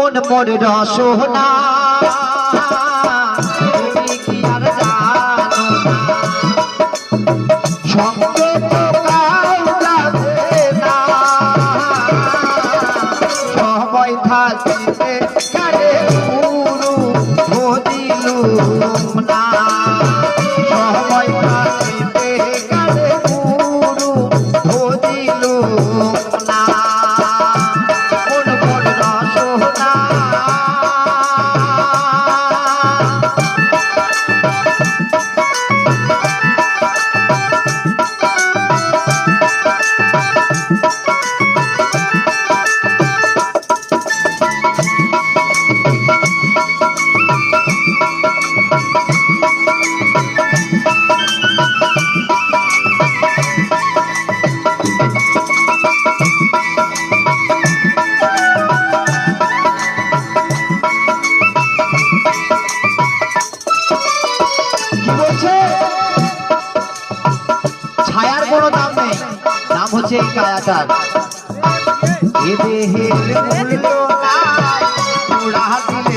মন মোর রসনা সঙ্গে তো কাউ पीछे आया था ये देहे तो ना पूरा दिल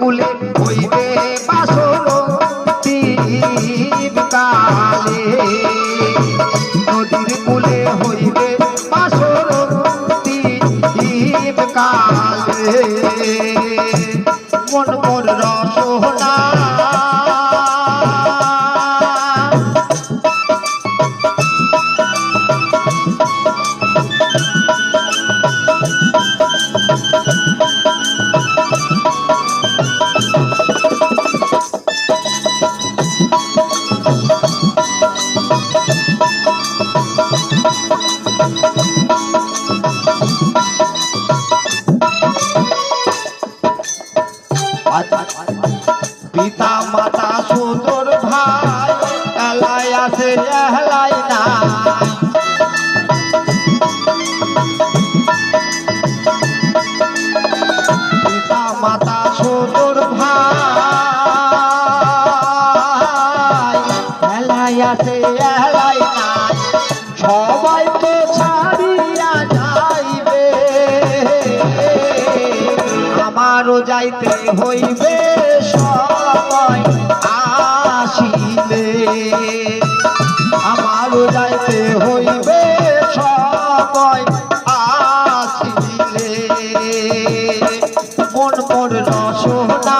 কুলে হইবে বাসর কালে। নদীর কুলে হইবে বাসর কালে। মন মোর রসনা পিতা মাতা সুন্দর ভাই, এলাই আছে এহলাই না পিতা মাতা সুন্দর ভাই, এলাই আছে এহলাই না সবাই তো ছাড়িয়া যাইবে, আমারও যাইতে হইবে। মন মোর রসনা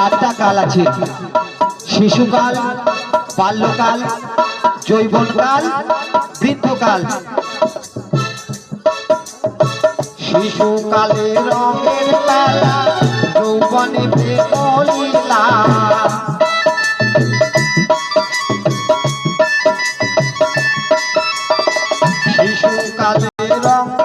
চারটা কাল আছে। শিশুকাল বাল্যকাল যৌবনকাল বৃদ্ধকাল। শিশুকালে রঙের প্রেমলীলা শিশুকালে রঙের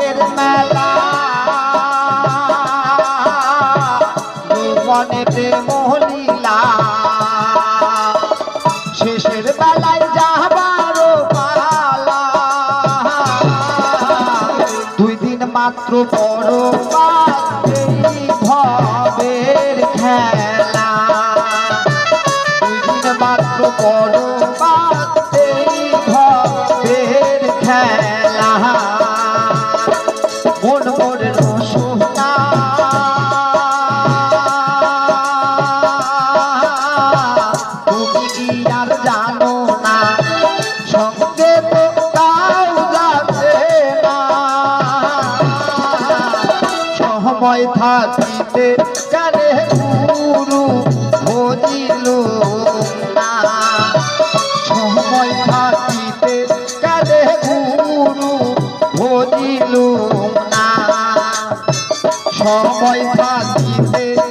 শেষের বেলায় যাবার দুই দিন মাত্র বড় ভবের খেলা। দুই দিন মাত্র বড় ভবের খেলা। কানে গুরু ভজিল না সময় থাকিতে কানে গুরু ভজিল না সময় থাকিতে